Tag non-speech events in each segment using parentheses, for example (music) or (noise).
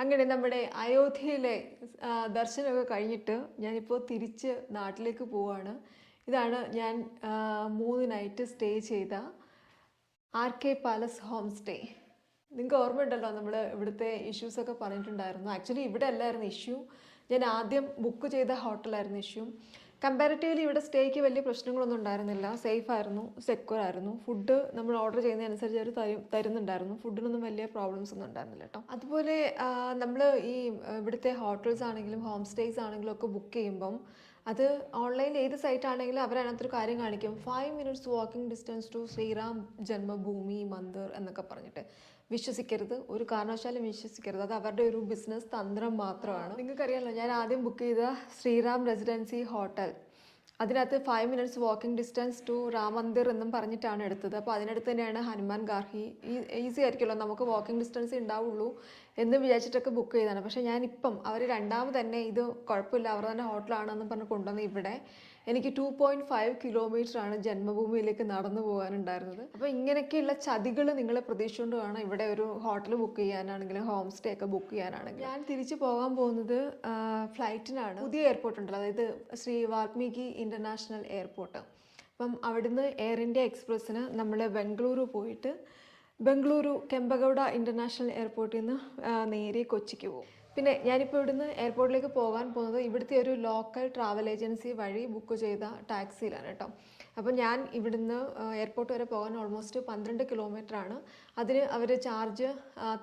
അങ്ങനെ നമ്മുടെ അയോധ്യയിലെ ദർശനമൊക്കെ കഴിഞ്ഞിട്ട് ഞാനിപ്പോൾ തിരിച്ച് നാട്ടിലേക്ക് പോവാണ്. ഇതാണ് ഞാൻ മൂന്ന് നൈറ്റ് സ്റ്റേ ചെയ്ത R K palace home stay നിങ്ങൾക്ക് ഓർമ്മയുണ്ടല്ലോ നമ്മൾ ഇവിടുത്തെ ഇഷ്യൂസൊക്കെ പറഞ്ഞിട്ടുണ്ടായിരുന്നു. ആക്ച്വലി ഇവിടെ അല്ലായിരുന്നു ഇഷ്യൂ ഞാൻ ആദ്യം ബുക്ക് ചെയ്ത ഹോട്ടലായിരുന്നു ഇഷ്യൂ കമ്പാരിറ്റീവ്ലി ഇവിടെ സ്റ്റേക്ക് വലിയ പ്രശ്നങ്ങളൊന്നും ഉണ്ടായിരുന്നില്ല. സേഫ് ആയിരുന്നു സെക്യൂർ ആയിരുന്നു. ഫുഡ് നമ്മൾ ഓർഡർ ചെയ്യുന്നതനുസരിച്ച് അവർ തരും തരുന്നുണ്ടായിരുന്നു. ഫുഡിനൊന്നും വലിയ പ്രോബ്ലംസ് ഒന്നും ഉണ്ടായിരുന്നില്ല കേട്ടോ. അതുപോലെ നമ്മൾ ഈ ഇവിടുത്തെ ഹോട്ടൽസ് ആണെങ്കിലും ഹോം സ്റ്റേസ് ആണെങ്കിലും ഒക്കെ ബുക്ക് ചെയ്യുമ്പം അത് ഓൺലൈൻ ഏത് സൈറ്റ് ആണെങ്കിലും അവരതിനകത്തൊരു കാര്യം കാണിക്കും. Five minutes walking distance to Shriram Janmabhoomi Mandir എന്നൊക്കെ പറഞ്ഞിട്ട്. വിശ്വസിക്കരുത്. ഒരു കാരണവശാലും വിശ്വസിക്കരുത്. അത് അവരുടെ ഒരു ബിസിനസ് തന്ത്രം മാത്രമാണ്. നിങ്ങൾക്കറിയാമല്ലോ ഞാൻ ആദ്യം ബുക്ക് ചെയ്ത ശ്രീറാം റെസിഡൻസി ഹോട്ടൽ അതിനകത്ത് five minutes walking distance to Ram Mandir എന്നും പറഞ്ഞിട്ടാണ് എടുത്തത്. അപ്പോൾ അതിനടുത്ത് തന്നെയാണ് ഹനുമാൻ ഗാർഹി. ഈസി ആയിരിക്കുമല്ലോ നമുക്ക് വാക്കിംഗ് ഡിസ്റ്റൻസ് ഉണ്ടാവുള്ളൂ എന്ന് വിചാരിച്ചിട്ടൊക്കെ ബുക്ക് ചെയ്തതാണ്. പക്ഷേ ഞാനിപ്പം അവർ രണ്ടാമത് തന്നെ ഇത് കുഴപ്പമില്ല അവർ തന്നെ ഹോട്ടലാണെന്ന് പറഞ്ഞ് കൊണ്ടുവന്ന് ഇവിടെ. എനിക്ക് ടു പോയിന്റ് ഫൈവ് കിലോമീറ്റർ ആണ് ജന്മഭൂമിയിലേക്ക് നടന്നു പോകാനുണ്ടായിരുന്നത്. അപ്പോൾ ഇങ്ങനെയൊക്കെയുള്ള ചതികൾ നിങ്ങളെ പ്രതീക്ഷിച്ചുകൊണ്ട് വേണം ഇവിടെ ഒരു ഹോട്ടൽ ബുക്ക് ചെയ്യാനാണെങ്കിലും ഹോം സ്റ്റേ ഒക്കെ ബുക്ക് ചെയ്യാനാണെങ്കിലും. ഞാൻ തിരിച്ചു പോകാൻ പോകുന്നത് ഫ്ലൈറ്റിനാണ് പുതിയ എയർപോർട്ട് ഉണ്ടല്ലോ അതായത് ശ്രീ വാൽമീകി ഇന്റർനാഷണൽ എയർപോർട്ട് അപ്പം അവിടുന്ന് എയർ ഇന്ത്യ എക്സ്പ്രസ്സിന് നമ്മൾ ബംഗളൂരു പോയിട്ട് ബംഗളൂരു കെമ്പഗൗഡ ഇന്റർനാഷണൽ എയർപോർട്ടിൽ നിന്ന് നേരെ കൊച്ചിക്ക് പോകും. പിന്നെ ഞാനിപ്പോൾ ഇവിടുന്ന് എയർപോർട്ടിലേക്ക് പോകാൻ പോകുന്നത് ഇവിടുത്തെ ഒരു ലോക്കൽ ട്രാവൽ ഏജൻസി വഴി ബുക്ക് ചെയ്ത ടാക്സിയിലാണ് കേട്ടോ അപ്പോൾ ഞാൻ ഇവിടുന്ന് എയർപോർട്ട് വരെ പോകാൻ ഓൾമോസ്റ്റ് പന്ത്രണ്ട് കിലോമീറ്റർ ആണ്. അതിന് അവർ ചാർജ്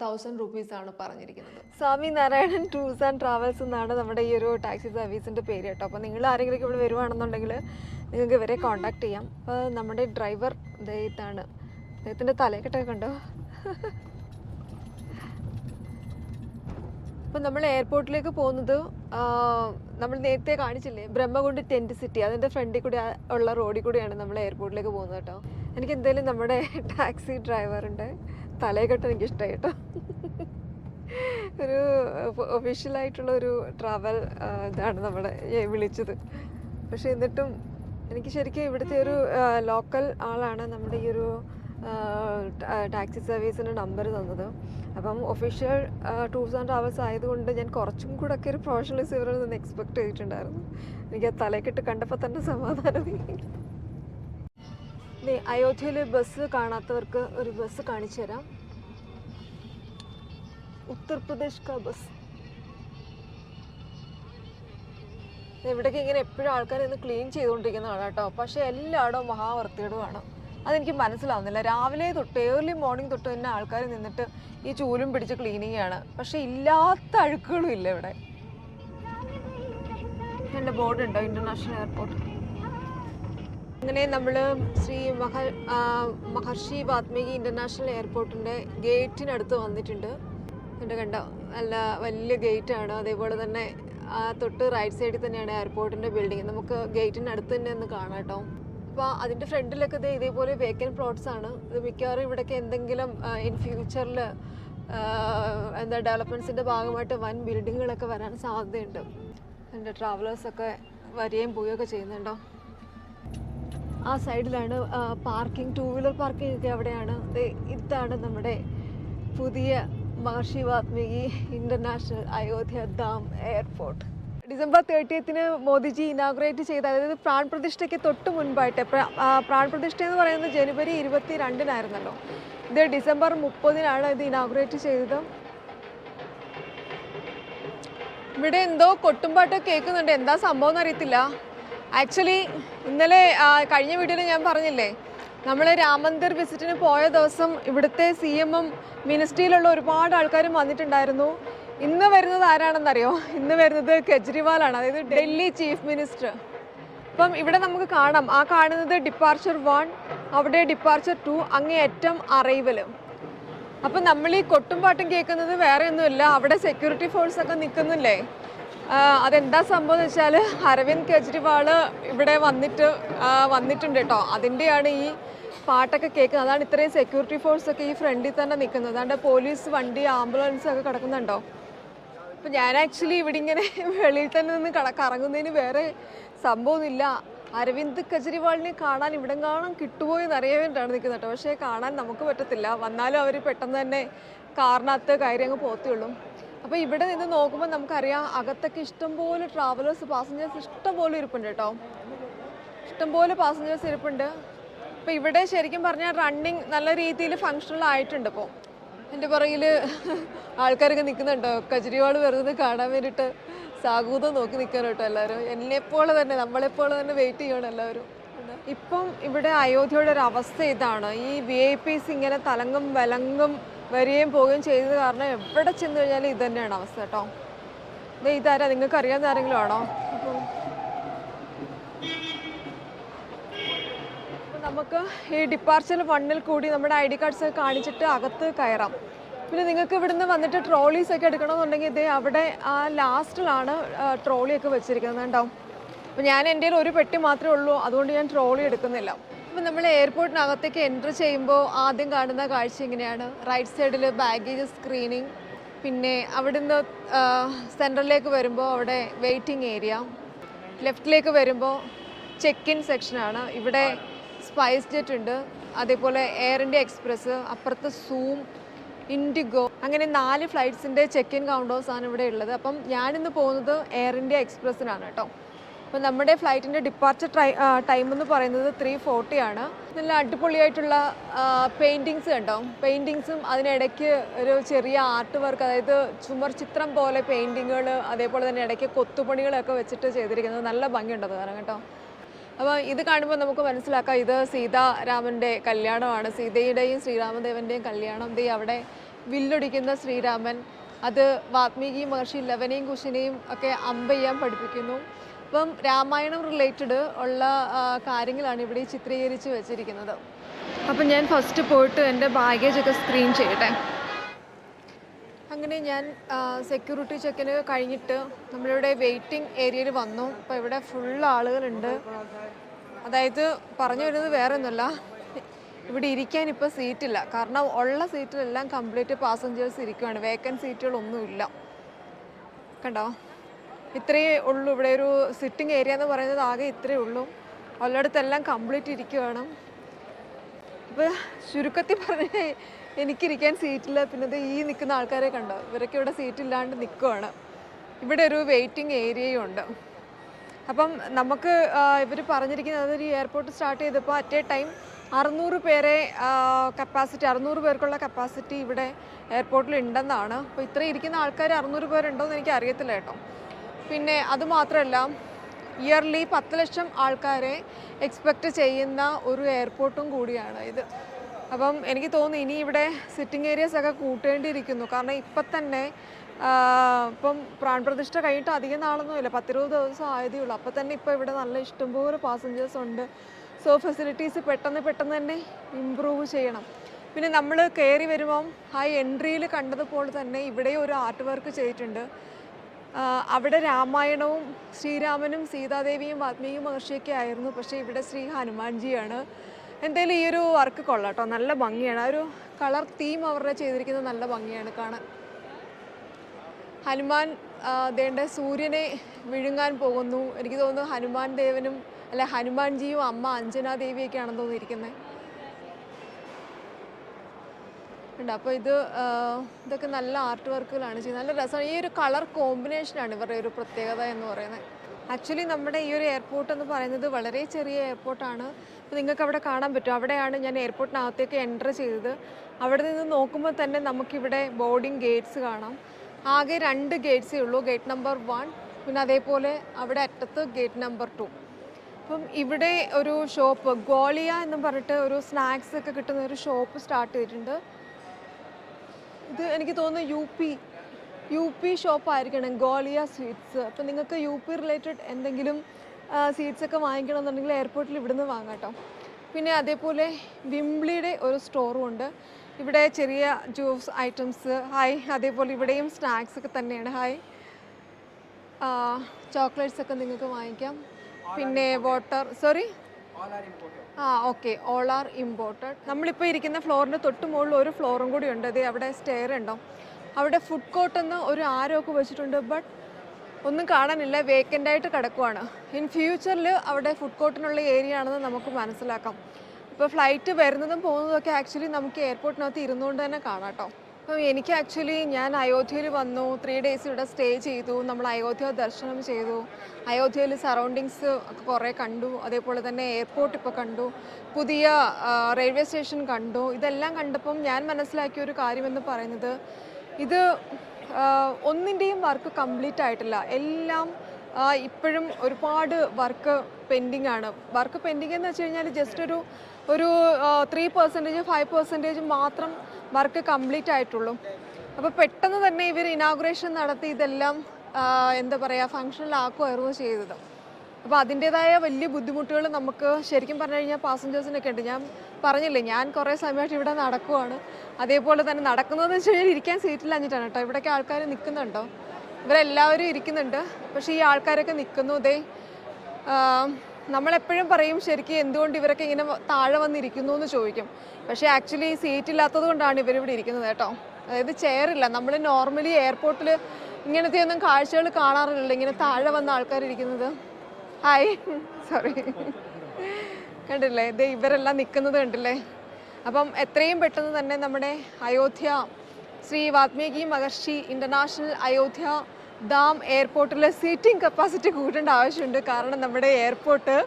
തൗസൻഡ് റുപ്പീസാണ് പറഞ്ഞിരിക്കുന്നത്. Swami Narayanan tours and travels എന്നാണ് നമ്മുടെ ഈ ഒരു ടാക്സി സർവീസിന്റെ പേര് കേട്ടോ. അപ്പോൾ നിങ്ങൾ ആരെങ്കിലും ഇവിടെ വരുവാണെന്നുണ്ടെങ്കിൽ നിങ്ങൾക്ക് ഇവരെ കോൺടാക്ട് ചെയ്യാം. അപ്പോൾ നമ്മുടെ ഡ്രൈവർ ഇതാണ്. അദ്ദേഹത്തിന്റെ തലക്കെട്ടൊക്കെ കണ്ടോ? (laughs) അപ്പം നമ്മൾ എയർപോർട്ടിലേക്ക് പോകുന്നത് നമ്മൾ നേരത്തെ കാണിച്ചില്ലേ ബ്രഹ്മകുണ്ട് ടെന്റ് സിറ്റി അതിന്റെ ഫ്രണ്ടിൽ കൂടെ ഉള്ള റോഡിൽ കൂടെയാണ് നമ്മൾ എയർപോർട്ടിലേക്ക് പോകുന്നത് കേട്ടോ. എനിക്ക് എന്തായാലും നമ്മുടെ (laughs) ടാക്സി ഡ്രൈവറിന്റെ തലയെക്കെട്ട് എനിക്ക് ഇഷ്ടമായി കേട്ടോ. (laughs) ഒരു ഒഫീഷ്യലായിട്ടുള്ള ഒരു ട്രാവൽ ഇതാണ് നമ്മളെ വിളിച്ചത്. പക്ഷേ എന്നിട്ടും എനിക്ക് ശരിക്കും ഇവിടുത്തെ ഒരു ലോക്കൽ ആളാണ് നമ്മുടെ ഈ ഒരു ടാക്സി സർവീസിന്റെ നമ്പർ തന്നത്. അപ്പം ഒഫീഷ്യൽ ടൂർസ് ആൻഡ് ട്രാവൽസ് ആയതുകൊണ്ട് ഞാൻ കുറച്ചും കൂടെ ഒക്കെ ഒരു പ്രൊഫഷണലിസ്റ്റ് ഇവരിൽ നിന്ന് എക്സ്പെക്ട് ചെയ്തിട്ടുണ്ടായിരുന്നു. എനിക്ക് ആ തലക്കെട്ട് കണ്ടപ്പോൾ തന്നെ സമാധാനമായി അയോധ്യയിൽ ബസ് കാണാത്തവർക്ക് ഒരു ബസ് കാണിച്ചു തരാം. ഉത്തർപ്രദേശ് കാ ബസ് ഇവിടേക്ക് ഇങ്ങനെ എപ്പോഴും ആൾക്കാർ ഇന്ന് ക്ലീൻ ചെയ്തുകൊണ്ടിരിക്കുന്നതാണ് കേട്ടോ പക്ഷേ എല്ലായിടവും മഹാവൃത്തികേടുമാണ് അതെനിക്ക് മനസ്സിലാവുന്നില്ല. രാവിലെ തൊട്ട് ഏർലി മോർണിംഗ് തൊട്ട് തന്നെ ആൾക്കാർ നിന്നിട്ട് ഈ ചൂലും പിടിച്ച് ക്ലീനിങ് ആണ് പക്ഷേ ഇല്ലാത്ത അഴുക്കുകളും ഇല്ല ഇവിടെ. എന്റെ ബോർഡ് ഉണ്ടോ? ഇന്റർനാഷണൽ എയർപോർട്ട് അങ്ങനെ നമ്മൾ ശ്രീ മഹ ആ, മഹർഷി വാത്മീകി ഇന്റർനാഷണൽ എയർപോർട്ടിന്റെ ഗേറ്റിനടുത്ത് വന്നിട്ടുണ്ട്. കണ്ടോ കണ്ടോ? നല്ല വലിയ ഗേറ്റാണ് അതേപോലെ തന്നെ ആ തൊട്ട് റൈറ്റ് സൈഡിൽ തന്നെയാണ് എയർപോർട്ടിന്റെ ബിൽഡിംഗ് നമുക്ക് ഗേറ്റിന്റെ അടുത്ത് തന്നെ ഒന്ന് കാണാം കേട്ടോ. അപ്പോൾ അതിന്റെ ഫ്രണ്ടിലൊക്കെ ഇത് ഇതേപോലെ വേക്കൻ പ്ലോട്ട്സ് ആണ്. ഇത് മിക്കവാറും ഇവിടെയൊക്കെ എന്തെങ്കിലും ഇൻ ഫ്യൂച്ചറിൽ എന്താ ഡെവലപ്മെന്റ്സിന്റെ ഭാഗമായിട്ട് വൻ ബിൽഡിങ്ങുകളൊക്കെ വരാൻ സാധ്യതയുണ്ട്. എന്റെ ട്രാവലേഴ്സൊക്കെ വരികയും പോവുകയൊക്കെ ചെയ്യുന്നുണ്ടോ? ആ സൈഡിലാണ് പാർക്കിംഗ് ടൂ വീലർ പാർക്കിംഗ് ഒക്കെ അവിടെയാണ്. ഇതാണ് നമ്മുടെ പുതിയ Maharshi Valmiki international Ayodhya Dham airport December തേർട്ടിയത്തിന് Modiji inaugurate ചെയ്ത അതായത് പ്രാൺ പ്രതിഷ്ഠയ്ക്ക് തൊട്ട് മുൻപായിട്ട് പ്രാൺ പ്രതിഷ്ഠ എന്ന് പറയുന്നത് ജനുവരി ഇരുപത്തി രണ്ടിനായിരുന്നല്ലോ ഇത് ഡിസംബർ മുപ്പതിനാണ് ഇത് ഇനാഗുറേറ്റ് ചെയ്തത്. ഇവിടെ എന്തോ കൊട്ടുമ്പാട്ട് കേൾക്കുന്നുണ്ട്. എന്താ സംഭവം എന്ന് അറിയത്തില്ല. ആക്ച്വലി ഇന്നലെ കഴിഞ്ഞ വീഡിയോയിൽ ഞാൻ പറഞ്ഞില്ലേ നമ്മൾ രാമന്ദിർ വിസിറ്റിന് പോയ ദിവസം ഇവിടുത്തെ സി എമ്മും മിനിസ്ട്രിയിലുള്ള ഒരുപാട് ആൾക്കാരും വന്നിട്ടുണ്ടായിരുന്നു. ഇന്ന് വരുന്നത് ആരാണെന്നറിയോ? ഇന്ന് വരുന്നത് കെജ്രിവാളാണ് അതായത് ഡൽഹി ചീഫ് മിനിസ്റ്റർ. അപ്പം ഇവിടെ നമുക്ക് കാണാം ആ കാണുന്നത് ഡിപ്പാർച്ചർ വൺ അവിടെ ഡിപ്പാർച്ചർ ടു അങ്ങേയറ്റം അറൈവൽ അപ്പം നമ്മൾ ഈ കൊട്ടും പാട്ടും കേൾക്കുന്നത് വേറെ ഒന്നുമില്ല അവിടെ സെക്യൂരിറ്റി ഫോഴ്സ് ഒക്കെ നിൽക്കുന്നില്ലേ? അതെന്താ സംഭവം എന്ന് വെച്ചാൽ അരവിന്ദ് കെജ്രിവാൾ ഇവിടെ വന്നിട്ട് വന്നിട്ടുണ്ട് കേട്ടോ. അതിന്റെയാണ് ഈ പാട്ടൊക്കെ കേൾക്കുന്നത്. അതാണ് ഇത്രയും സെക്യൂരിറ്റി ഫോഴ്സ് ഒക്കെ ഈ ഫ്രണ്ടിൽ തന്നെ നിൽക്കുന്നത്. അതാണ്ട് പോലീസ് വണ്ടി ആംബുലൻസ് ഒക്കെ കിടക്കുന്നുണ്ടോ? അപ്പം ഞാൻ ആക്ച്വലി ഇവിടെ ഇങ്ങനെ (laughs) വെളിയിൽ തന്നെ നിന്ന് കറങ്ങുന്നതിന് വേറെ സംഭവമൊന്നുമില്ല. അരവിന്ദ് കെജ്രിവാളിനെ കാണാൻ ഇവിടെ കാണാൻ കിട്ടുമോ എന്ന് അറിയാൻ നിൽക്കുന്നത് കേട്ടോ. പക്ഷേ കാണാൻ നമുക്ക് പറ്റത്തില്ല. വന്നാലും അവർ പെട്ടെന്ന് തന്നെ കാറിനകത്ത് കയറി അങ്ങ് പോത്തേ അപ്പോൾ ഇവിടെ നിന്ന് നോക്കുമ്പോൾ നമുക്കറിയാം അകത്തൊക്കെ ഇഷ്ടംപോലെ ട്രാവലേഴ്സ് പാസഞ്ചേഴ്സ് ഇഷ്ടംപോലെ ഇരിപ്പുണ്ട് കേട്ടോ. ഇഷ്ടംപോലെ പാസഞ്ചേഴ്സ് ഇരിപ്പുണ്ട്. അപ്പോൾ ഇവിടെ ശരിക്കും പറഞ്ഞാൽ റണ്ണിങ് നല്ല രീതിയിൽ ഫങ്ഷണൽ ആയിട്ടുണ്ട് ഇപ്പോൾ എന്റെ പുറകിൽ ആൾക്കാരൊക്കെ നിൽക്കുന്നുണ്ടോ കജരിവാൾ വെറുതെ കാണാൻ വേണ്ടിയിട്ട് സാഗൂതം നോക്കി നിൽക്കണം കേട്ടോ എല്ലാവരും. എന്നെപ്പോലെ തന്നെ നമ്മളെപ്പോലെ തന്നെ വെയിറ്റ് ചെയ്യണം എല്ലാവരും. ഇപ്പം ഇവിടെ അയോധ്യയുടെ ഒരു അവസ്ഥ ഇതാണ്. ഈ വി ഐ പിസ് ഇങ്ങനെ തലങ്ങും വിലങ്ങും വരികയും പോവുകയും ചെയ്തത് കാരണം എവിടെ ചെന്ന് കഴിഞ്ഞാലും ഇത് തന്നെയാണ് അവസ്ഥ കേട്ടോ. ഇതാരാ? നിങ്ങൾക്ക് അറിയാവുന്ന ആരെങ്കിലും ആണോ അപ്പം അപ്പോൾ നമുക്ക് ഈ ഡിപ്പാർച്ചർ വണ്ണിൽ കൂടി നമ്മുടെ ഐ ഡി കാർഡ്സ് കാണിച്ചിട്ട് അകത്ത് കയറാം. പിന്നെ നിങ്ങൾക്ക് ഇവിടുന്ന് വന്നിട്ട് ട്രോളീസ് ഒക്കെ എടുക്കണമെന്നുണ്ടെങ്കിൽ ഇതേ അവിടെ ആ ലാസ്റ്റിലാണ് ട്രോളി ഒക്കെ വെച്ചിരിക്കുന്നത് ഉണ്ടാവും അപ്പോൾ ഞാൻ എന്റെ ഒരു പെട്ടി മാത്രമേ ഉള്ളൂ അതുകൊണ്ട് ഞാൻ ട്രോളി എടുക്കുന്നില്ല. അപ്പോൾ നമ്മൾ എയർപോർട്ടിനകത്തേക്ക് എന്റർ ചെയ്യുമ്പോൾ ആദ്യം കാണുന്ന കാഴ്ച ഇങ്ങനെയാണ്. റൈറ്റ് സൈഡിൽ ബാഗേജ് സ്ക്രീനിങ് പിന്നെ അവിടുന്ന് സെൻട്രലിലേക്ക് വരുമ്പോൾ അവിടെ വെയിറ്റിംഗ് ഏരിയ ലെഫ്റ്റിലേക്ക് വരുമ്പോൾ ചെക്ക് ഇൻ സെക്ഷനാണ് ഇവിടെ സ്പൈസ് ജെറ്റ് ഉണ്ട്. അതേപോലെ എയർ ഇന്ത്യ എക്സ്പ്രസ് അപ്പുറത്ത് സൂം ഇൻഡിഗോ അങ്ങനെ നാല് ഫ്ലൈറ്റ്സിന്റെ ചെക്ക് ഇൻ കൗണ്ടേഴ്സ് ആണ് ഇവിടെ ഉള്ളത്. അപ്പം ഞാനിന്ന് പോകുന്നത് എയർ ഇന്ത്യ എക്സ്പ്രസ്സിനാണ് കേട്ടോ. അപ്പോൾ നമ്മുടെ ഫ്ലൈറ്റിന്റെ ഡിപ്പാർച്ചർ ടൈം എന്ന് പറയുന്നത് ത്രീ ഫോർട്ടി ആണ്. നല്ല അടിപൊളിയായിട്ടുള്ള പെയിന്റിങ്സ് കണ്ടോ? പെയിന്റിങ്സും അതിനിടയ്ക്ക് ഒരു ചെറിയ ആർട്ട് വർക്ക് അതായത് ചുമർ ചിത്രം പോലെ പെയിന്റിങ്ങുകൾ അതേപോലെ തന്നെ ഇടയ്ക്ക് കൊത്തുപണികളൊക്കെ വെച്ചിട്ട് ചെയ്തിരിക്കുന്നത്. നല്ല ഭംഗിയുണ്ടത് കാരണം കേട്ടോ. അപ്പോൾ ഇത് കാണുമ്പോൾ നമുക്ക് മനസ്സിലാക്കാം ഇത് സീതാരാമന്റെ കല്യാണമാണ്. സീതയുടെയും ശ്രീരാമദേവന്റെയും കല്യാണം. ദേ അവിടെ വില്ലൊടിക്കുന്ന ശ്രീരാമൻ അത് വാത്മീകി മഹർഷി ലവനെയും കുശിനെയും ഒക്കെ അമ്പ ചെയ്യാൻ പഠിപ്പിക്കുന്നു. അപ്പം രാമായണം റിലേറ്റഡ് ഉള്ള കാര്യങ്ങളാണ് ഇവിടെ ചിത്രീകരിച്ച് വെച്ചിരിക്കുന്നത്. അപ്പം ഞാൻ ഫസ്റ്റ് പോയിട്ട് എന്റെ ബാഗേജ് ഒക്കെ സ്ക്രീൻ ചെയ്യട്ടെ? അങ്ങനെ ഞാൻ സെക്യൂരിറ്റി ചെക്കിന് കഴിഞ്ഞിട്ട് നമ്മളിവിടെ വെയിറ്റിംഗ് ഏരിയയിൽ വന്നു. അപ്പോൾ ഇവിടെ ഫുൾ ആളുകളുണ്ട്. അതായത് പറഞ്ഞു വരുന്നത് വേറെ ഒന്നുമല്ല ഇവിടെ ഇരിക്കാൻ ഇപ്പോൾ സീറ്റില്ല കാരണം ഉള്ള സീറ്റിലെല്ലാം കംപ്ലീറ്റ് പാസഞ്ചേഴ്സ് ഇരിക്കുകയാണ് വേക്കന്റ് സീറ്റുകളൊന്നുമില്ല കണ്ടോ? ഇത്രയേ ഉള്ളൂ. ഇവിടെ ഒരു സിറ്റിംഗ് ഏരിയ എന്ന് പറയുന്നത് ആകെ ഇത്രയേ ഉള്ളൂ. ഉള്ളിടത്തെല്ലാം കംപ്ലീറ്റ് ഇരിക്കുകയാണ് അപ്പോൾ ചുരുക്കത്തിൽ പറഞ്ഞ് എനിക്കിരിക്കാൻ സീറ്റില്ല. പിന്നെ ഈ നിൽക്കുന്ന ആൾക്കാരെ കണ്ടോ? ഇവരൊക്കെ ഇവിടെ സീറ്റില്ലാണ്ട് നിൽക്കുവാണ് ഇവിടെ ഒരു വെയിറ്റിംഗ് ഏരിയയും ഉണ്ട്. അപ്പം നമുക്ക് ഇവർ പറഞ്ഞിരിക്കുന്നത് അതൊരു എയർപോർട്ട് സ്റ്റാർട്ട് ചെയ്തപ്പോൾ അറ്റ് എ ടൈം അറുന്നൂറ് പേരെ കപ്പാസിറ്റി അറുന്നൂറ് പേർക്കുള്ള കപ്പാസിറ്റി ഇവിടെ എയർപോർട്ടിൽ ഉണ്ടെന്നാണ്. അപ്പോൾ ഇത്ര ഇരിക്കുന്ന ആൾക്കാർ അറുന്നൂറ് പേരുണ്ടോ എന്ന് എനിക്ക് അറിയത്തില്ല കേട്ടോ. പിന്നെ അതുമാത്രമല്ല ഇയർലി പത്ത് ലക്ഷം ആൾക്കാരെ എക്സ്പെക്റ്റ് ചെയ്യുന്ന ഒരു എയർപോർട്ടും കൂടിയാണ് ഇത്. അപ്പം എനിക്ക് തോന്നുന്നു ഇനി ഇവിടെ സിറ്റിംഗ് ഏരിയസ് ഒക്കെ കൂട്ടേണ്ടിയിരിക്കുന്നു. കാരണം ഇപ്പം തന്നെ ഇപ്പം പ്രാൺപ്രതിഷ്ഠ കഴിഞ്ഞിട്ട് അധികം നാളൊന്നുമില്ല പത്തിരുപത് ദിവസം ആയതേ ഉള്ളൂ. അപ്പം തന്നെ ഇപ്പോൾ ഇവിടെ നല്ല ഇഷ്ടംപോലെ പാസഞ്ചേഴ്സ് ഉണ്ട്. സോ ഫെസിലിറ്റീസ് പെട്ടെന്ന് പെട്ടെന്ന് തന്നെ ഇമ്പ്രൂവ് ചെയ്യണം. പിന്നെ നമ്മൾ കയറി വരുമ്പം ആ എൻട്രിയിൽ കണ്ടതുപോലെ തന്നെ ഇവിടെ ഒരു ആർട്ട് വർക്ക് ചെയ്തിട്ടുണ്ട്. അവിടെ രാമായണവും ശ്രീരാമനും സീതാദേവിയും വാത്മീകി മഹർഷിയൊക്കെ ആയിരുന്നു. പക്ഷേ ഇവിടെ ശ്രീ ഹനുമാൻജിയാണ്. എന്തായാലും ഈ ഒരു വർക്ക് കൊള്ളാം കേട്ടോ നല്ല ഭംഗിയാണ്. ആ ഒരു കളർ തീം അവരുടെ ചെയ്തിരിക്കുന്നത് നല്ല ഭംഗിയാണ് കാണാൻ. ഹനുമാൻ ദേണ്ട സൂര്യനെ വിഴുങ്ങാൻ പോകുന്നു. എനിക്ക് തോന്നുന്നു ഹനുമാൻ ദേവനും അല്ലെ ഹനുമാൻജിയും അമ്മ അഞ്ജനാ ദേവിയൊക്കെയാണെന്ന് തോന്നുന്നു ഇരിക്കുന്നത് ഉണ്ട്. അപ്പോൾ ഇത് ഇതൊക്കെ നല്ല ആർട്ട് വർക്കുകളാണ് ചെയ്യുന്നത്. നല്ല രസമാണ്. ഈ ഒരു കളർ കോമ്പിനേഷനാണ് ഇവരുടെ ഒരു പ്രത്യേകത എന്ന് പറയുന്നത്. ആക്ച്വലി നമ്മുടെ ഈ ഒരു എയർപോർട്ട് എന്ന് പറയുന്നത് വളരെ ചെറിയ എയർപോർട്ടാണ് അപ്പോൾ നിങ്ങൾക്ക് അവിടെ കാണാൻ പറ്റും. അവിടെയാണ് ഞാൻ എയർപോർട്ടിനകത്തേക്ക് എന്റർ ചെയ്തത്. അവിടെ നിന്ന് നോക്കുമ്പോൾ തന്നെ നമുക്കിവിടെ ബോർഡിംഗ് ഗേറ്റ്സ് കാണാം. ആകെ രണ്ട് ഗേറ്റ്സേ ഉള്ളൂ. ഗേറ്റ് നമ്പർ വൺ പിന്നെ അതേപോലെ അവിടെ അറ്റത്ത് ഗേറ്റ് നമ്പർ ടു അപ്പം ഇവിടെ ഒരു ഷോപ്പ് ഗോളിയ എന്ന് പറഞ്ഞിട്ട് ഒരു സ്നാക്സ് ഒക്കെ കിട്ടുന്ന ഒരു ഷോപ്പ് സ്റ്റാർട്ട് ചെയ്തിട്ടുണ്ട്. ഇത് എനിക്ക് തോന്നുന്നു U P U P shop ആയിരിക്കണം ഗോളിയ സ്വീറ്റ്സ്. അപ്പം നിങ്ങൾക്ക് യു പി റിലേറ്റഡ് എന്തെങ്കിലും സ്വീറ്റ്സ് ഒക്കെ വാങ്ങിക്കണം എന്നുണ്ടെങ്കിൽ എയർപോർട്ടിൽ ഇവിടുന്ന് വാങ്ങാം കേട്ടോ പിന്നെ അതേപോലെ വിംബ്ലിയുടെ ഒരു സ്റ്റോറും ഉണ്ട്. ഇവിടെ ചെറിയ ജ്യൂസ് ഐറ്റംസ് ഹായ് അതേപോലെ ഇവിടെയും സ്നാക്സ് ഒക്കെ തന്നെയാണ് ഹായ് ചോക്ലേറ്റ്സ് ഒക്കെ നിങ്ങൾക്ക് വാങ്ങിക്കാം. പിന്നെ വാട്ടർ സോറി ആ ഓക്കെ ഓൾ ആർ ഇമ്പോർട്ടഡ് നമ്മളിപ്പോൾ ഇരിക്കുന്ന ഫ്ലോറിന്റെ തൊട്ട് മുകളിൽ ഒരു ഫ്ലോറും കൂടി ഉണ്ട്. അതെ അവിടെ സ്റ്റെയർ ഉണ്ടോ? അവിടെ ഫുഡ് കോർട്ട് എന്ന് ഒരു ആരോ ഒക്കെ വെച്ചിട്ടുണ്ട് ബട്ട് ഒന്നും കാണാനില്ല. വേക്കന്റ് ആയിട്ട് കിടക്കുവാണ്. ഇൻ ഫ്യൂച്ചറിൽ അവിടെ ഫുഡ് കോർട്ടിനുള്ള ഏരിയ ആണെന്ന് നമുക്ക് മനസ്സിലാക്കാം. ഇപ്പോൾ ഫ്ലൈറ്റ് വരുന്നതും പോകുന്നതും ഒക്കെ ആക്ച്വലി നമുക്ക് എയർപോർട്ടിനകത്ത് ഇരുന്നുകൊണ്ട് തന്നെ കാണാം കേട്ടോ. എനിക്ക് ആക്ച്വലി ഞാൻ അയോധ്യയിൽ വന്നു ത്രീ ഡേയ്സ് ഇവിടെ സ്റ്റേ ചെയ്തു നമ്മൾ അയോധ്യ ദർശനം ചെയ്തു. അയോധ്യയിൽ സറൗണ്ടിങ്സ് കുറേ കണ്ടു അതേപോലെ തന്നെ എയർപോർട്ട് ഇപ്പോൾ കണ്ടു പുതിയ റെയിൽവേ സ്റ്റേഷൻ കണ്ടു. ഇതെല്ലാം കണ്ടപ്പം ഞാൻ മനസ്സിലാക്കിയ ഒരു കാര്യമെന്ന് പറയുന്നത് ഇത് ഒന്നിന്റെയും വർക്ക് കംപ്ലീറ്റ് ആയിട്ടില്ല. എല്ലാം ഇപ്പോഴും ഒരുപാട് വർക്ക് പെൻഡിങ് ആണ്. വർക്ക് പെൻഡിങ് എന്ന് വെച്ച് കഴിഞ്ഞാൽ ജസ്റ്റ് ഒരു ഒരു ത്രീ പെർസെന്റേജ് ഫൈവ് പെർസെന്റേജ് മാത്രം വർക്ക് കംപ്ലീറ്റ് ആയിട്ടുള്ളൂ. അപ്പോൾ പെട്ടെന്ന് തന്നെ ഇവർ ഇനാഗുറേഷൻ നടത്തി ഇതെല്ലാം എന്താ പറയുക ഫങ്ഷനിലാക്കുമായിരുന്നു ചെയ്തത്. അപ്പോൾ അതിന്റെതായ വലിയ ബുദ്ധിമുട്ടുകൾ നമുക്ക് ശരിക്കും പറഞ്ഞു കഴിഞ്ഞാൽ പാസഞ്ചേഴ്സിനൊക്കെ ഉണ്ട്. ഞാൻ പറഞ്ഞില്ലേ ഞാൻ കുറേ സമയമായിട്ട് ഇവിടെ നടക്കുവാണ്. അതേപോലെ തന്നെ നടക്കുന്നതെന്ന് വെച്ച് കഴിഞ്ഞാൽ ഇരിക്കാൻ സീറ്റിലഞ്ഞിട്ടാണ് കേട്ടോ ഇവിടെയൊക്കെ ആൾക്കാർ നിൽക്കുന്നുണ്ടോ ഇവരെല്ലാവരും ഇരിക്കുന്നുണ്ട്. പക്ഷേ ഈ ആൾക്കാരൊക്കെ നിൽക്കുന്നു ഇതേ നമ്മളെപ്പോഴും പറയും ശരിക്കും എന്തുകൊണ്ട് ഇവരൊക്കെ ഇങ്ങനെ താഴെ വന്നിരിക്കുന്നു എന്ന് ചോദിക്കും. പക്ഷേ ആക്ച്വലി സീറ്റ് ഇല്ലാത്തത് കൊണ്ടാണ് ഇവരിവിടെ ഇരിക്കുന്നത് കേട്ടോ. അതായത് ചെയറില്ല നമ്മൾ നോർമലി എയർപോർട്ടിൽ ഇങ്ങനത്തെ ഒന്നും കാഴ്ചകൾ കാണാറില്ല ഇങ്ങനെ താഴെ വന്ന ആൾക്കാർ ഇരിക്കുന്നത്. ഹായ് സോറി (laughs) കണ്ടില്ലേ? ഇത് ഇവരെല്ലാം നിൽക്കുന്നത് കണ്ടില്ലേ? അപ്പം എത്രയും പെട്ടെന്ന് തന്നെ നമ്മുടെ അയോധ്യ ശ്രീ വാത്മീകി മഹർഷി ഇന്റർനാഷണൽ അയോധ്യ ഡാം എയർപോർട്ടിലെ സീറ്റിംഗ് കപ്പാസിറ്റി കൂട്ടേണ്ട ആവശ്യമുണ്ട്. കാരണം നമ്മുടെ എയർപോർട്ട്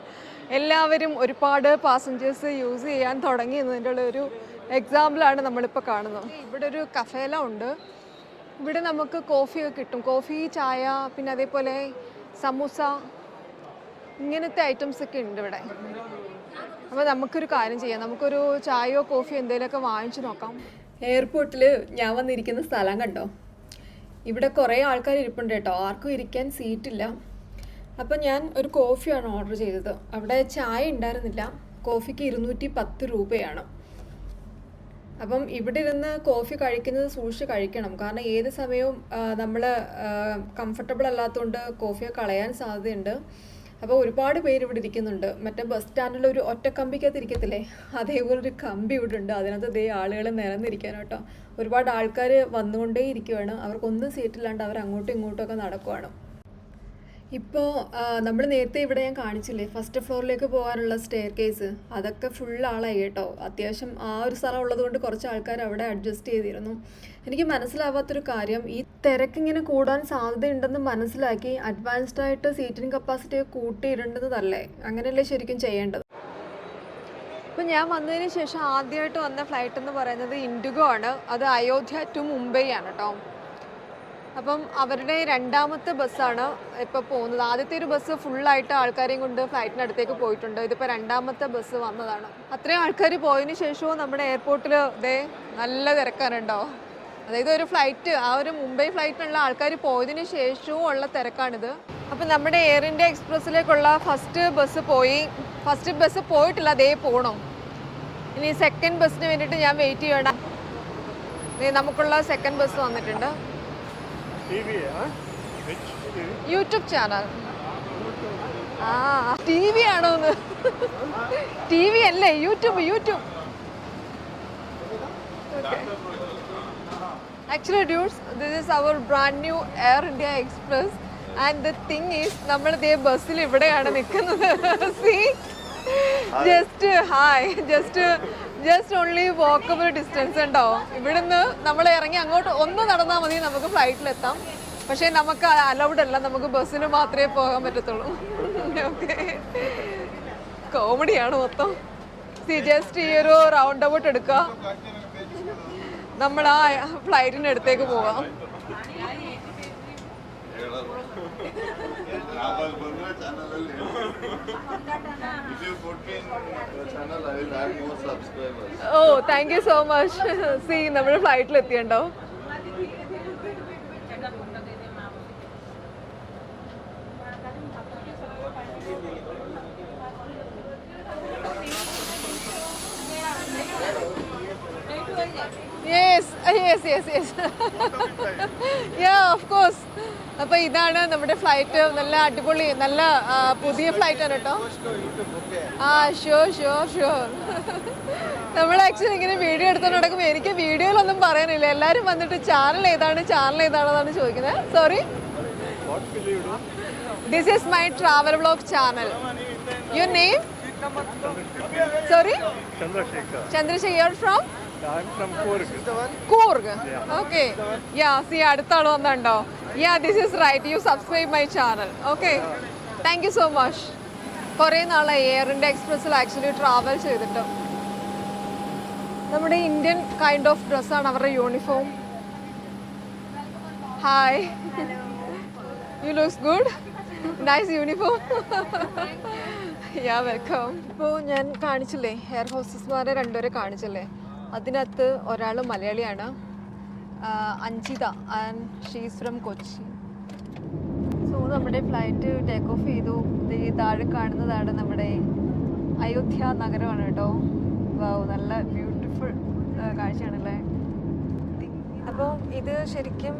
എല്ലാവരും ഒരുപാട് പാസഞ്ചേഴ്സ് യൂസ് ചെയ്യാൻ തുടങ്ങി എന്നതിന്റെ ഒരു എക്സാമ്പിളാണ് നമ്മളിപ്പോൾ കാണുന്നത്. ഇവിടെ ഒരു കഫേല ഉണ്ട്. ഇവിടെ നമുക്ക് കോഫിയൊക്കെ കിട്ടും. കോഫി ചായ പിന്നെ അതേപോലെ സമൂസ ഇങ്ങനത്തെ ഐറ്റംസ് ഒക്കെ ഉണ്ട് ഇവിടെ. അപ്പോൾ നമുക്കൊരു കാര്യം ചെയ്യാം. നമുക്കൊരു ചായയോ കോഫിയോ എന്തെങ്കിലുമൊക്കെ വാങ്ങിച്ചു നോക്കാം. എയർപോർട്ടിൽ ഞാൻ വന്നിരിക്കുന്ന സ്ഥലം കണ്ടോ? ഇവിടെ കുറേ ആൾക്കാർ ഇരിപ്പുണ്ട് കേട്ടോ. ആർക്കും ഇരിക്കാൻ സീറ്റില്ല അപ്പം ഞാൻ ഒരു കോഫിയാണ് ഓർഡർ ചെയ്തത്. അവിടെ ചായ ഉണ്ടായിരുന്നില്ല. കോഫിക്ക് ഇരുന്നൂറ്റി പത്ത് രൂപയാണ്. അപ്പം ഇവിടെ ഇരുന്ന് കോഫി കഴിക്കുന്നത് സൂക്ഷിച്ച് കഴിക്കണം. കാരണം ഏത് സമയവും നമ്മൾ കംഫർട്ടബിൾ അല്ലാത്തതുകൊണ്ട് കോഫിയെ കളയാൻ സാധ്യതയുണ്ട്. അപ്പോൾ ഒരുപാട് പേര് ഇവിടെ ഇരിക്കുന്നുണ്ട്. മറ്റേ ബസ് സ്റ്റാൻഡിൽ ഒരു ഒറ്റ കമ്പിക്കകത്ത് ഇരിക്കത്തില്ലേ? അതേപോലെ ഒരു കമ്പി ഇവിടെ ഉണ്ട്. അതിനകത്ത് ദേ ആളുകൾ നിരന്നിരിക്കാൻ കേട്ടോ. ഒരുപാട് ആൾക്കാർ വന്നുകൊണ്ടേ ഇരിക്കുവാണ് അവർക്കൊന്നും സീറ്റില്ലാണ്ട് അവർ അങ്ങോട്ടും ഇങ്ങോട്ടും ഒക്കെ നടക്കുവാണ്. ഇപ്പോൾ നമ്മൾ നേരത്തെ ഇവിടെ ഞാൻ കാണിച്ചില്ലേ ഫസ്റ്റ് ഫ്ലോറിലേക്ക് പോകാനുള്ള സ്റ്റെയർ കേസ് അതൊക്കെ ഫുൾ ആളായി കേട്ടോ. അത്യാവശ്യം ആ ഒരു സ്ഥലം ഉള്ളതുകൊണ്ട് കുറച്ച് ആൾക്കാർ അവിടെ അഡ്ജസ്റ്റ് ചെയ്തിരുന്നു. എനിക്ക് മനസ്സിലാവാത്തൊരു കാര്യം ഈ തിരക്കിങ്ങനെ കൂടാൻ സാധ്യതയുണ്ടെന്ന് മനസ്സിലാക്കി അഡ്വാൻസ്ഡ് ആയിട്ട് സീറ്റിംഗ് കപ്പാസിറ്റി കൂട്ടിയിടേണ്ടതല്ലേ? അങ്ങനെയല്ലേ ശരിക്കും ചെയ്യേണ്ടത്? അപ്പോൾ ഞാൻ വന്നതിന് ശേഷം ആദ്യമായിട്ട് വന്ന ഫ്ലൈറ്റ് എന്ന് പറയുന്നത് ഇൻഡിഗോ ആണ്. അത് അയോധ്യ ടു മുംബൈ ആണ് കേട്ടോ. അപ്പം അവരുടെ രണ്ടാമത്തെ ബസ്സാണ് ഇപ്പോൾ പോകുന്നത്. ആദ്യത്തെ ഒരു ബസ് ഫുള്ളായിട്ട് ആൾക്കാരെയും കൊണ്ട് ഫ്ലൈറ്റിന് അടുത്തേക്ക് പോയിട്ടുണ്ട്. ഇതിപ്പോൾ രണ്ടാമത്തെ ബസ് വന്നതാണ്. അത്രയും ആൾക്കാർ പോയതിന് ശേഷവും നമ്മുടെ എയർപോർട്ടിൽ ഇതേ നല്ല തിരക്കാനുണ്ടോ അതായത് ഒരു ഫ്ലൈറ്റ് ആ ഒരു മുംബൈ ഫ്ലൈറ്റിനുള്ള ആൾക്കാർ പോയതിന് ശേഷവും ഉള്ള തിരക്കാണിത്. അപ്പം നമ്മുടെ എയർ ഇന്ത്യ എക്സ്പ്രസ്സിലേക്കുള്ള ഫസ്റ്റ് ബസ് പോയി. ഫസ്റ്റ് ബസ് പോയിട്ടില്ല അതേ പോകണം ഇനി സെക്കൻഡ് ബസ്സിന് വേണ്ടിയിട്ട് ഞാൻ വെയിറ്റ് ചെയ്യണം നമുക്കുള്ള സെക്കൻഡ് ബസ് വന്നിട്ടുണ്ട്. YouTube channel. ആ ടി വി ആണോ എന്ന് ടി വി അല്ലേ YouTube YouTube actually does this is our brand new air India express and the thing is നമ്മളിതേ ബസ്സിൽ ഇവിടെയാണ് നിൽക്കുന്നത്. (laughs) See just hi just just only walkable distance ഉണ്ടോ? ഇവിടുന്ന് നമ്മൾ ഇറങ്ങി അങ്ങോട്ട് ഒന്ന് നടന്നാൽ മതി നമുക്ക് ഫ്ലൈറ്റിലെത്താം പക്ഷേ നമുക്ക് അലൗഡ് അല്ല നമുക്ക് ബസ്സിന് മാത്രമേ പോകാൻ പറ്റത്തുള്ളൂ. ഓക്കെ കോമഡിയാണ് മൊത്തം. സി ജസ്റ്റ് ഈ ഒരു റൗണ്ട് ഔട്ട് എടുക്കുക നമ്മൾ ആ ഫ്ലൈറ്റിന്റെ അടുത്തേക്ക് ಲಾಭಲ್ ಬಂದ್ರೆ ಚಾನಲ್ ಅಲ್ಲಿ channel oh thank you so much see നമ്മുടെ ഫ്ലൈറ്റിൽ എത്തിയുണ്ടോ yes yes yes yes yeah of course അപ്പോൾ ഇതാണ് നമ്മുടെ ഫ്ലൈറ്റ് നല്ല അടിപൊളി നല്ല പുതിയ ഫ്ലൈറ്റ് ആണ് കേട്ടോ. ആ ഷുവർ ഷുവർ ഷുവർ നമ്മൾ ആക്ച്വലി ഇങ്ങനെ വീഡിയോ എടുത്തോണ്ട് നടക്കുമ്പോൾ എനിക്ക് വീഡിയോയിലൊന്നും പറയാനില്ല. എല്ലാവരും വന്നിട്ട് ചാനൽ ഏതാണ് ചാനൽ ഏതാണെന്നാണ് ചോദിക്കുന്നത് sorry? This is my travel vlog channel your name sorry Chandrashekhar Chandrashekhar from I'm from see അടുത്ത ആൾ വന്നുണ്ടോ yeah this is right you subscribe my channel okay thank you so much കുറേ നാളായി air India എക്സ്പ്രസ്സിൽ actually travel ചെയ്തിട്ട്. നമ്മുടെ Indian kind of ഡ്രസ്സാണ് അവരുടെ uniform hi you looks good nice uniform yeah welcome ഇപ്പോൾ ഞാൻ കാണിച്ചില്ലേ? എയർ ഹോസ്റ്റസ്മാരെ രണ്ടുപേരെ കാണിച്ചില്ലേ? അതിനകത്ത് ഒരാൾ മലയാളിയാണ്. Anjitha and she's from Kochi. So നമ്മുടെ ഫ്ലൈറ്റ് ടേക്ക് ഓഫ് ചെയ്തു. ഈ താഴെ കാണുന്നതാണ് നമ്മുടെ അയോധ്യ നഗരമാണ് കേട്ടോ. വാവ് നല്ല ബ്യൂട്ടിഫുൾ കാഴ്ചയാണല്ലേ? അപ്പോൾ ഇത് ശരിക്കും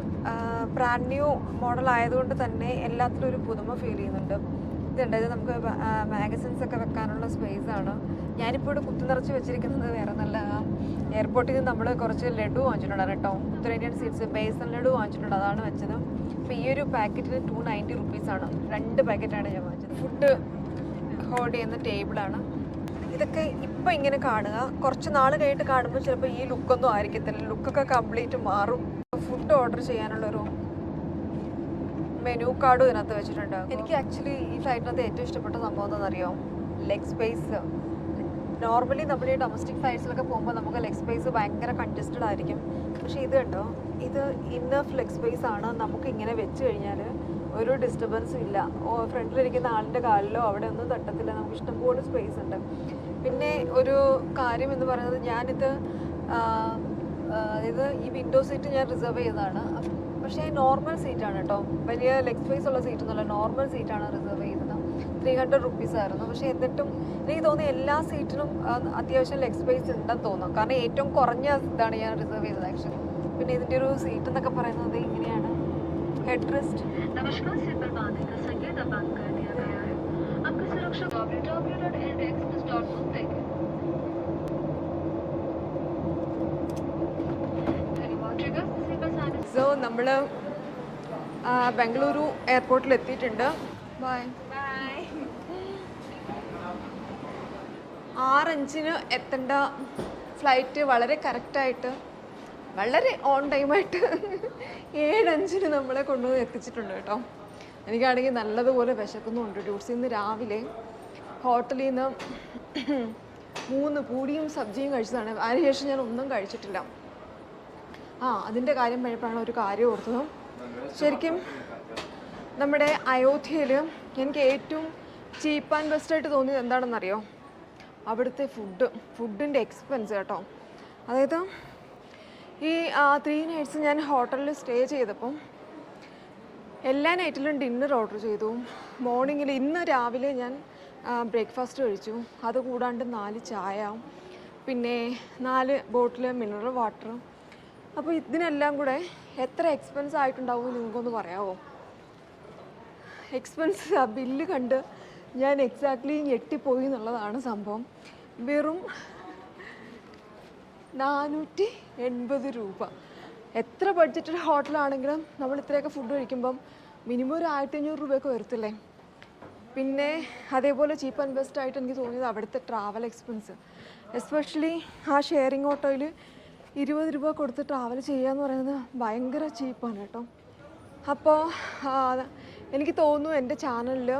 ബ്രാൻഡ് ന്യൂ മോഡൽ ആയതുകൊണ്ട് തന്നെ എല്ലാത്തിലും ഒരു പുതുമ ഫീൽ ചെയ്യുന്നുണ്ട്. ഇതുണ്ട് ഇത് നമുക്ക് മാഗസിൻസ് ഒക്കെ വെക്കാനുള്ള സ്പേസ് ആണ്. ഞാനിപ്പോൾ ഇവിടെ കുത്തി നിറച്ച് വെച്ചിരിക്കുന്നത് വേറെ നല്ല എയർപോർട്ടിൽ നിന്ന് നമ്മൾ കുറച്ച് ലഡു വാങ്ങിച്ചിട്ടുണ്ടായിരുന്നു കേട്ടോ. ഉത്തരേന്ത്യൻ സ്വീറ്റ്സ് ബേസൻ ലഡു വാങ്ങിച്ചിട്ടുണ്ട്. അതാണ് വെച്ചത്. അപ്പോൾ ഈ ഒരു പാക്കറ്റിന് ടു നയന്റി റുപ്പീസാണ് രണ്ട് പാക്കറ്റാണ് ഞാൻ വാങ്ങിച്ചത്. ഫുഡ് ഹോൾഡ് ചെയ്യുന്ന ടേബിളാണ് ഇതൊക്കെ ഇപ്പം ഇങ്ങനെ കാണുക. കുറച്ച് നാൾ കഴിഞ്ഞിട്ട് കാണുമ്പോൾ ചിലപ്പോൾ ഈ ലുക്കൊന്നും ആയിരിക്കത്തില്ല. ലുക്കൊക്കെ കംപ്ലീറ്റ് മാറും. ഫുഡ് ഓർഡർ ചെയ്യാനുള്ളൊരു മെനു കാർഡും ഇതിനകത്ത് വെച്ചിട്ടുണ്ട്. എനിക്ക് ആക്ച്വലി ഈ ഫ്ലൈറ്റിനകത്ത് ഏറ്റവും ഇഷ്ടപ്പെട്ട സംഭവം എന്താണെന്നറിയോ? ലെഗ് സ്പേസ് നോർമലി നമ്മൾ ഈ ഡൊമസ്റ്റിക് ഫ്ലൈറ്റ്സിലൊക്കെ പോകുമ്പോൾ നമുക്ക് ലെഗ് സ്പേസ് ഭയങ്കര കൺജസ്റ്റഡ് ആയിരിക്കും. പക്ഷേ ഇത് കണ്ടോ? ഇത് ഇന്നർ ഫ്ലെഗ് സ്പേസ് ആണ് നമുക്ക് ഇങ്ങനെ വെച്ച് കഴിഞ്ഞാൽ ഒരു ഡിസ്റ്റർബൻസും ഇല്ല. ഓ ഫ്രണ്ടിലിരിക്കുന്ന ആളിന്റെ കാലിലോ അവിടെ ഒന്നും തട്ടത്തില്ല. നമുക്ക് ഇഷ്ടംപോലെ സ്പേസ് ഉണ്ട്. പിന്നെ ഒരു കാര്യം എന്ന് പറയുന്നത് ഞാനിത് അതായത് ഈ വിൻഡോ സീറ്റ് ഞാൻ റിസർവ് ചെയ്തതാണ്. പക്ഷേ നോർമൽ സീറ്റാണ് കേട്ടോ. വലിയ ലെഗ് സ്പേസ് ഉള്ള സീറ്റ് സീറ്റൊന്നുമല്ല നോർമൽ സീറ്റാണ് റിസർവ് ചെയ്തത്. ത്രീ ഹൺഡ്രഡ് റുപ്പീസ് ആയിരുന്നു. പക്ഷെ എന്നിട്ടും എനിക്ക് തോന്നി എല്ലാ സീറ്റിനും അത്യാവശ്യം ലെഗ് സ്പേസ് ഉണ്ടെന്ന് തോന്നുന്നു. കാരണം ഏറ്റവും കുറഞ്ഞ ഇതാണ് ഞാൻ റിസർവ് ചെയ്തത് ആക്ച്വലി പിന്നെ ഇതിന്റെ ഒരു സീറ്റ് എന്നൊക്കെ പറയുന്നത് ഇങ്ങനെയാണ്. ഹെഡ് റെസ്റ്റ് സോ നമ്മൾ ബംഗളൂരു എയർപോർട്ടിൽ എത്തിയിട്ടുണ്ട് ബൈ ആറഞ്ചിന് എത്തേണ്ട ഫ്ലൈറ്റ് വളരെ കറക്റ്റായിട്ട് വളരെ ഓൺ ടൈമായിട്ട് ഏഴഞ്ചിന് നമ്മളെ കൊണ്ടുപോയി എത്തിച്ചിട്ടുണ്ട് കേട്ടോ. എനിക്കാണെങ്കിൽ നല്ലതുപോലെ വിശക്കുന്നുണ്ട് ഡ്യൂട്ട്സിൽ നിന്ന് രാവിലെ ഹോട്ടലിൽ നിന്ന് മൂന്ന് പൂരിയും സബ്ജിയും കഴിച്ചതാണ്. അതിനുശേഷം ഞാൻ ഒന്നും കഴിച്ചിട്ടില്ല. ആ അതിന്റെ കാര്യം കഴിഞ്ഞപ്പോഴാണ് ഒരു കാര്യം ഓർത്തത്. ശരിക്കും നമ്മുടെ അയോധ്യയിൽ എനിക്ക് ഏറ്റവും ചീപ്പ് ആൻഡ് ബെസ്റ്റ് ആയിട്ട് തോന്നിയത് എന്താണെന്നറിയോ? അവിടുത്തെ ഫുഡ് ഫുഡിന്റെ എക്സ്പെൻസ് കേട്ടോ. അതായത് ഈ ത്രീ നൈറ്റ്സ് ഞാൻ ഹോട്ടലിൽ സ്റ്റേ ചെയ്തപ്പം എല്ലാ നൈറ്റിലും ഡിന്നർ ഓർഡർ ചെയ്തു. മോർണിംഗിൽ ഇന്ന് രാവിലെ ഞാൻ ബ്രേക്ക്ഫാസ്റ്റ് കഴിച്ചു. അത് കൂടാണ്ട് നാല് ചായ പിന്നെ നാല് ബോട്ടിൽ മിനറൽ വാട്ടർ അപ്പോൾ ഇതിനെല്ലാം കൂടെ എത്ര എക്സ്പെൻസ് ആയിട്ടുണ്ടാവും നിങ്ങൾക്കൊന്ന് പറയാമോ എക്സ്പെൻസ് ആ ബില്ല് കണ്ട് ഞാൻ എക്സാക്ട്ലി ഞെട്ടിപ്പോയി എന്നുള്ളതാണ് സംഭവം. വെറും നാനൂറ്റി എൺപത് രൂപ. എത്ര ബഡ്ജറ്റഡ് ഹോട്ടലാണെങ്കിലും നമ്മൾ ഇത്രയൊക്കെ ഫുഡ് കഴിക്കുമ്പം മിനിമം ഒരു ആയിരത്തി അഞ്ഞൂറ് രൂപയൊക്കെ വരത്തില്ലേ? പിന്നെ അതേപോലെ ചീപ്പ് ആൻഡ് ബെസ്റ്റ് ആയിട്ട് എനിക്ക് തോന്നിയത് അവിടുത്തെ ട്രാവൽ എക്സ്പെൻസ് എസ്പെഷ്യലി ആ ഷെയറിങ് ഓട്ടോയിൽ ഇരുപത് രൂപ കൊടുത്ത് ട്രാവൽ ചെയ്യുക എന്ന് പറയുന്നത് ഭയങ്കര ചീപ്പാണ് കേട്ടോ. അപ്പോൾ എനിക്ക് തോന്നുന്നു എന്റെ ചാനലിൽ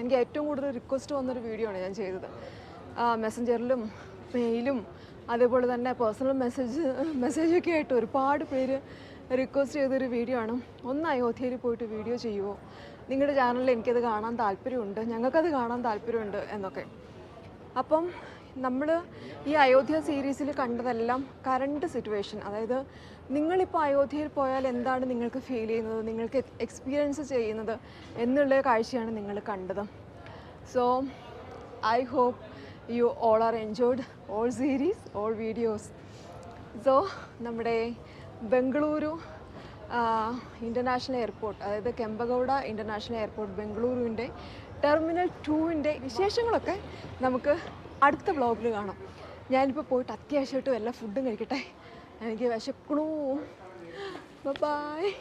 എനിക്ക് ഏറ്റവും കൂടുതൽ റിക്വസ്റ്റ് വന്നൊരു വീഡിയോ ആണ് ഞാൻ ചെയ്തത്. മെസ്സഞ്ചറിലും മെയിലും അതേപോലെ തന്നെ പേഴ്സണൽ മെസ്സേജ് മെസ്സേജൊക്കെ ആയിട്ട് ഒരുപാട് പേര് റിക്വസ്റ്റ് ചെയ്തൊരു വീഡിയോ ആണ്. ഒന്ന് അയോധ്യയിൽ പോയിട്ട് വീഡിയോ ചെയ്യുമോ നിങ്ങളുടെ ചാനലിൽ എനിക്കത് കാണാൻ താല്പര്യമുണ്ട്. ഞങ്ങൾക്കത് കാണാൻ താല്പര്യമുണ്ട് എന്നൊക്കെ. അപ്പം നമ്മൾ ഈ അയോധ്യ സീരീസിൽ കണ്ടതെല്ലാം കറണ്ട് സിറ്റുവേഷൻ അതായത് നിങ്ങളിപ്പോൾ അയോധ്യയിൽ പോയാൽ എന്താണ് നിങ്ങൾക്ക് ഫീൽ ചെയ്യുന്നത്? നിങ്ങൾക്ക് എക്സ്പീരിയൻസ് ചെയ്യുന്നത്? എന്നുള്ള കാഴ്ചയാണ് നിങ്ങൾ കണ്ടത്. So I hope you all are enjoyed all series all videos so നമ്മുടെ ബംഗളൂരു ഇന്റർനാഷണൽ എയർപോർട്ട് അതായത് കെമ്പഗൗഡ ഇന്റർനാഷണൽ എയർപോർട്ട് ബംഗളൂരുവിന്റെ ടെർമിനൽ ടുവിന്റെ വിശേഷങ്ങളൊക്കെ നമുക്ക് അടുത്ത ബ്ലോഗിൽ കാണാം. ഞാനിപ്പോൾ പോയിട്ട് അത്യാവശ്യമായിട്ട് വല്ല ഫുഡും കഴിക്കട്ടെ. എനിക്ക് വിശക്കണു. ബൈ